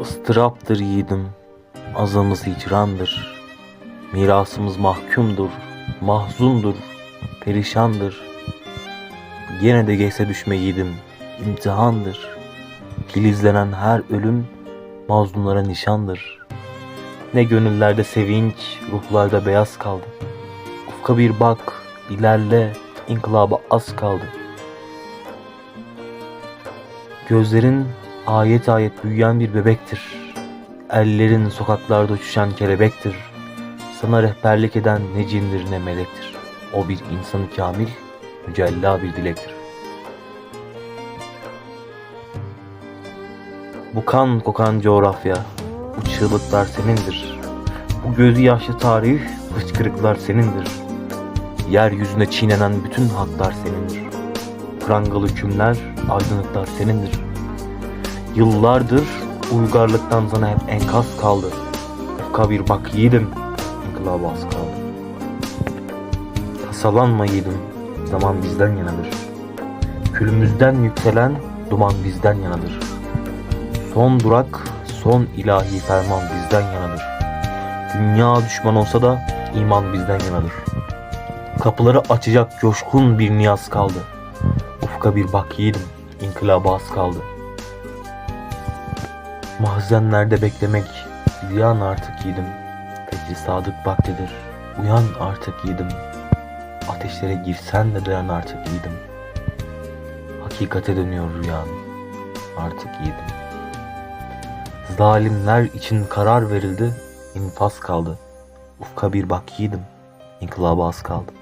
ıstıraptır yiğidim, azamız hicrandır. Mirasımız mahkumdur, mahzundur, perişandır. Gene de geçse düşme yiğidim, imtihandır. Filizlenen her ölüm mazlumlara nişandır. Ne gönüllerde sevinç, ruhlarda beyaz kaldı. Ufka bir bak, ilerle, inkılaba az kaldı. Gözlerin ayet ayet büyüyen bir bebektir. Ellerin sokaklarda uçuşan kelebektir. Sana rehberlik eden ne cindir ne melektir. O bir insanı kamil, mücella bir dilektir. Bu kan kokan coğrafya, bu çığlıklar senindir. Bu gözü yaşlı tarih, hıçkırıklar senindir. Yeryüzünde çiğnenen bütün haklar senindir. Prangalı hükümler, aydınlıklar senindir. Yıllardır uygarlıktan sana hep enkaz kaldı. Ufka bir bak yiğidim, inkılaba az kaldı. Tasalanma yiğidim, zaman bizden yanadır. Külümüzden yükselen duman bizden yanadır. Son durak, son ilahi ferman bizden yanadır. Dünya düşman olsa da iman bizden yanadır. Kapıları açacak coşkun bir niyaz kaldı. Ufka bir bak yiğidim, inkılaba az kaldı. Mahzenlerde beklemek ziyan artık yiğidim. Fecri sadık vaktidir, uyan artık yiğidim. Ateşlere girsen de dayan artık yiğidim. Hakikate dönüyor rüyan, artık yiğidim. Zalimler için karar verildi, infaz kaldı. Ufka bir bak yiğidim, inkılaba az kaldı.